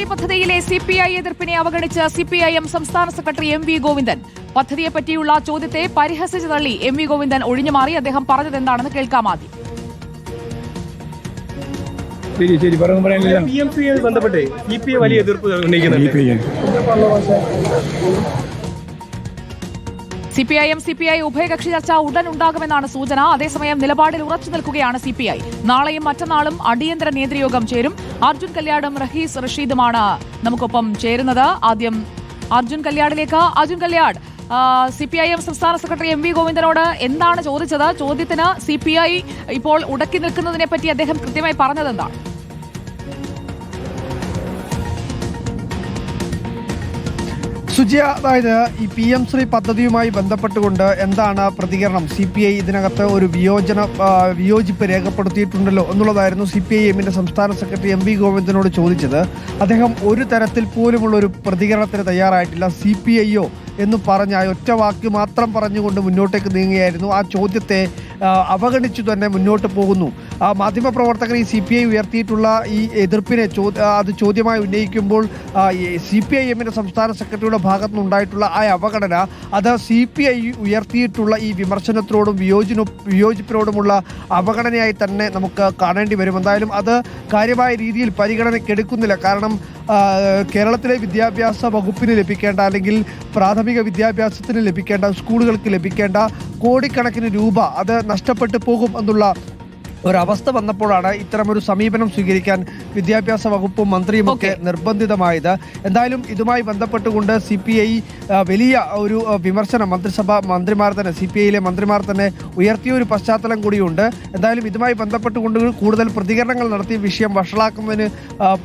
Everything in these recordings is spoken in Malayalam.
ശ്രീ പദ്ധതിയിലെ സി പി ഐ എതിർപ്പിനെ അവഗണിച്ച് സി പി ഐ എം സംസ്ഥാന സെക്രട്ടറി എം വി ഗോവിന്ദൻ. പദ്ധതിയെപ്പറ്റിയുള്ള ചോദ്യത്തെ പരിഹസിച്ച് തള്ളി എം വി ഗോവിന്ദൻ ഒഴിഞ്ഞുമാറി അദ്ദേഹം പറഞ്ഞത് എന്താണെന്ന് കേൾക്കാം ആദ്യം. ശരി ബന്ധപ്പെട്ട് വലിയ എതിർപ്പ് ഉന്നയിക്കുന്നുണ്ട്. C P I M C P I ഉഭയകക്ഷി ചർച്ച ഉടൻ ഉണ്ടാകുമെന്നാണ് സൂചന. അതേസമയം നിലപാടിൽ ഉറച്ചു നിൽക്കുകയാണ് സി പി ഐ നാളെയും മറ്റന്നാളും അടിയന്തര നേതൃയോഗം ചേരും. അർജുൻ കല്യാടും റഹീസ് റഷീദുമാണ് നമുക്കൊപ്പം ചേരുന്നത്. ആദ്യം Arjun കല്യാടിലേക്ക് Arjun Kalyad C P I M സംസ്ഥാന സെക്രട്ടറി എം വി ഗോവിന്ദനോട് എന്താണ് ചോദിച്ചത്? ചോദ്യത്തിന് സി പി ഐ ഇപ്പോൾ ഉടക്കി നിൽക്കുന്നതിനെ പറ്റി അദ്ദേഹം കൃത്യമായി പറഞ്ഞത് സുജിയ അതായത് ഈ പി എം ശ്രീ പദ്ധതിയുമായി ബന്ധപ്പെട്ടുകൊണ്ട് എന്താണ് പ്രതികരണം? സി പി ഐ ഇതിനകത്ത് ഒരു വിയോജന വിയോജിപ്പ് രേഖപ്പെടുത്തിയിട്ടുണ്ടല്ലോ എന്നുള്ളതായിരുന്നു സി പി ഐ എമ്മിന്റെ സംസ്ഥാന സെക്രട്ടറി എം വി ഗോവിന്ദനോട് ചോദിച്ചത്. അദ്ദേഹം ഒരു തരത്തിൽ പോലുമുള്ള ഒരു പ്രതികരണത്തിന് തയ്യാറായിട്ടില്ല. സി പി ഐയോ എന്ന് പറഞ്ഞ ഒറ്റ വാക്ക് മാത്രം പറഞ്ഞുകൊണ്ട് മുന്നോട്ടേക്ക് നീങ്ങുകയായിരുന്നു. ആ ചോദ്യത്തെ അവഗണിച്ചു തന്നെ മുന്നോട്ട് പോകുന്നു. മാധ്യമപ്രവർത്തകർ ഈ സി പി ഐ ഉയർത്തിയിട്ടുള്ള ഈ എതിർപ്പിനെ അത് ചോദ്യമായി ഉന്നയിക്കുമ്പോൾ സി പി ഐ എമ്മിന്റെ സംസ്ഥാന സെക്രട്ടറിയുടെ ഭാഗത്തു നിന്നുണ്ടായിട്ടുള്ള ആ അവഗണന അത് സി പി ഐ ഉയർത്തിയിട്ടുള്ള ഈ വിമർശനത്തിനോടും വിയോജന വിയോജിപ്പിനോടുമുള്ള അവഗണനയായി തന്നെ നമുക്ക് കാണേണ്ടി വരും. എന്തായാലും അത് കാര്യമായ രീതിയിൽ പരിഗണനയ്ക്കെടുക്കുന്നില്ല. കാരണം കേരളത്തിലെ വിദ്യാഭ്യാസ വകുപ്പിന് ലഭിക്കേണ്ട അല്ലെങ്കിൽ പ്രാഥമിക വിദ്യാഭ്യാസത്തിന് ലഭിക്കേണ്ട സ്കൂളുകൾക്ക് ലഭിക്കേണ്ട കോടിക്കണക്കിന് രൂപ അത് നഷ്ടപ്പെട്ടു പോകും എന്നുള്ള ഒരവസ്ഥ വന്നപ്പോഴാണ് ഇത്തരമൊരു സമീപനം സ്വീകരിക്കാൻ വിദ്യാഭ്യാസ വകുപ്പും മന്ത്രിയുമൊക്കെ. നിർബന്ധിതമായത്. എന്തായാലും ഇതുമായി ബന്ധപ്പെട്ടുകൊണ്ട് സി പി ഐ വലിയ ഒരു വിമർശനം മന്ത്രിസഭ മന്ത്രിമാർ തന്നെ സി പി ഐയിലെ മന്ത്രിമാർ തന്നെ ഉയർത്തിയ ഒരു പശ്ചാത്തലം കൂടിയുണ്ട്. എന്തായാലും ഇതുമായി ബന്ധപ്പെട്ടുകൊണ്ട് കൂടുതൽ പ്രതികരണങ്ങൾ നടത്തി വിഷയം വഷളാക്കുന്നതിന്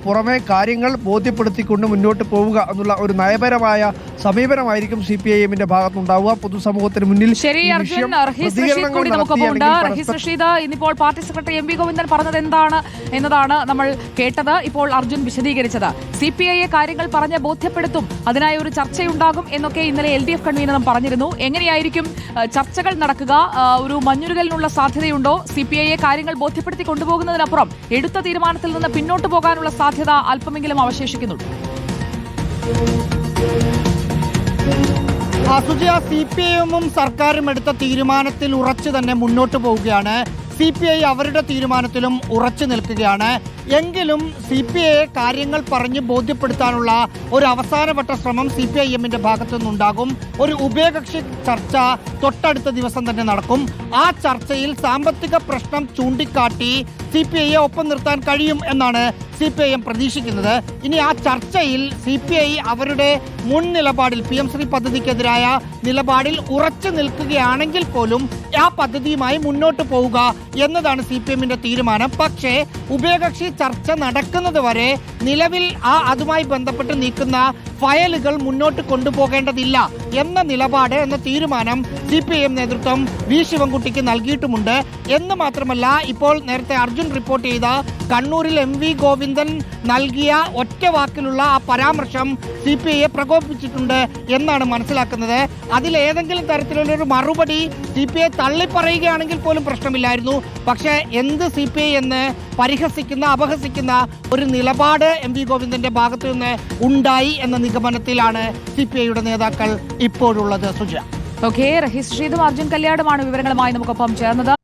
പുറമെ കാര്യങ്ങൾ ബോധ്യപ്പെടുത്തിക്കൊണ്ട് മുന്നോട്ട് പോവുക എന്നുള്ള ഒരു നയപരമായ സമീപനമായിരിക്കും സി പി ഐ എമ്മിന്റെ ഭാഗത്തുണ്ടാവുക പൊതുസമൂഹത്തിന് മുന്നിൽ ശരി അർജുൻ റഷീദ് കൂടി നമുക്കൊപ്പം ഉണ്ട്. റഷീദ് ഇന്നിപ്പോൾ party secretary M V Govindan പറഞ്ഞത് എന്താണ് എന്നതാണ് നമ്മൾ കേട്ടത്. ഇപ്പോൾ അർജുൻ വിശദീകരിച്ചത്. സി പി ഐയെ കാര്യങ്ങൾ പറഞ്ഞ് ബോധ്യപ്പെടുത്തും. അതിനായി ഒരു ചർച്ചയുണ്ടാകും എന്നൊക്കെ ഇന്നലെ എൽ ഡി എഫ് കൺവീനറും പറഞ്ഞിരുന്നു. എങ്ങനെയായിരിക്കും ചർച്ചകൾ നടക്കുക? ഒരു മഞ്ഞുരുകലിനുള്ള സാധ്യതയുണ്ടോ? സി പി ഐയെ കാര്യങ്ങൾ ബോധ്യപ്പെടുത്തി കൊണ്ടുപോകുന്നതിനപ്പുറം എടുത്ത തീരുമാനത്തിൽ നിന്ന് പിന്നോട്ട് പോകാനുള്ള സാധ്യത അല്പമെങ്കിലും അവശേഷിക്കുന്നുണ്ട്. അസുജ സി പി ഐ എമ്മും സർക്കാരും എടുത്ത തീരുമാനത്തിൽ ഉറച്ചു തന്നെ മുന്നോട്ട് പോവുകയാണ്. സി പി ഐ അവരുടെ തീരുമാനത്തിലും ഉറച്ചു നിൽക്കുകയാണ്. എങ്കിലും സി പി ഐയെ കാര്യങ്ങൾ പറഞ്ഞ് ബോധ്യപ്പെടുത്താനുള്ള ഒരു അവസാനവട്ട ശ്രമം സി പി ഐ എമ്മിന്റെ ഭാഗത്തു നിന്നുണ്ടാകും ഒരു ഉഭയകക്ഷി ചർച്ച തൊട്ടടുത്ത ദിവസം തന്നെ നടക്കും. ആ ചർച്ചയിൽ സാമ്പത്തിക പ്രശ്നം ചൂണ്ടിക്കാട്ടി സി പി ഐയെ ഒപ്പം നിർത്താൻ കഴിയും എന്നാണ് സി പി ഐ എം പ്രതീക്ഷിക്കുന്നത്. ഇനി ആ ചർച്ചയിൽ സി പി ഐ അവരുടെ മുൻ നിലപാടിൽ പി എം ശ്രീ പദ്ധതിക്കെതിരായ നിലപാടിൽ ഉറച്ചു നിൽക്കുകയാണെങ്കിൽ പോലും ആ പദ്ധതിയുമായി മുന്നോട്ട് പോവുക എന്നതാണ് സി പി എമ്മിന്റെ തീരുമാനം. പക്ഷേ ഉഭയകക്ഷി ചർച്ച നടക്കുന്നത് വരെ നിലവിൽ ആ അതുമായി ബന്ധപ്പെട്ട് നീക്കുന്ന ഫയലുകൾ മുന്നോട്ട് കൊണ്ടുപോകേണ്ടതില്ല എന്ന നിലപാട് എന്ന തീരുമാനം സി പി എം നേതൃത്വം വി ശിവൻകുട്ടിക്ക് നൽകിയിട്ടുമുണ്ട്. എന്ന് മാത്രമല്ല ഇപ്പോൾ നേരത്തെ അർജുൻ റിപ്പോർട്ട് ചെയ്ത കണ്ണൂരിൽ എം വി ഗോവിന്ദൻ നൽകിയ ഒറ്റ വാക്കിലുള്ള ആ പരാമർശം സി പി ഐയെ പ്രകോപിപ്പിച്ചിട്ടുണ്ട് എന്നാണ് മനസ്സിലാക്കുന്നത്. അതിലേതെങ്കിലും തരത്തിലുള്ളൊരു മറുപടി സി പി ഐ തള്ളിപ്പറയുകയാണെങ്കിൽ പോലും പ്രശ്നമില്ലായിരുന്നു. പക്ഷേ എന്ത് സി പി ഐ എന്ന് പരിഹസിക്കുന്ന അപഹസിക്കുന്ന ഒരു നിലപാട് എം വി ഗോവിന്ദന്റെ ഭാഗത്തു നിന്ന് ഉണ്ടായി എന്ന നിഗമനത്തിലാണ് സി പി ഐയുടെ നേതാക്കൾ ഇപ്പോഴുള്ളത് സുജ. ഓക്കെ റഹീസ് ശ്രീതും അർജുൻ കല്യാടുമാണ് വിവരങ്ങളുമായി നമുക്കൊപ്പം ചേർന്നത്.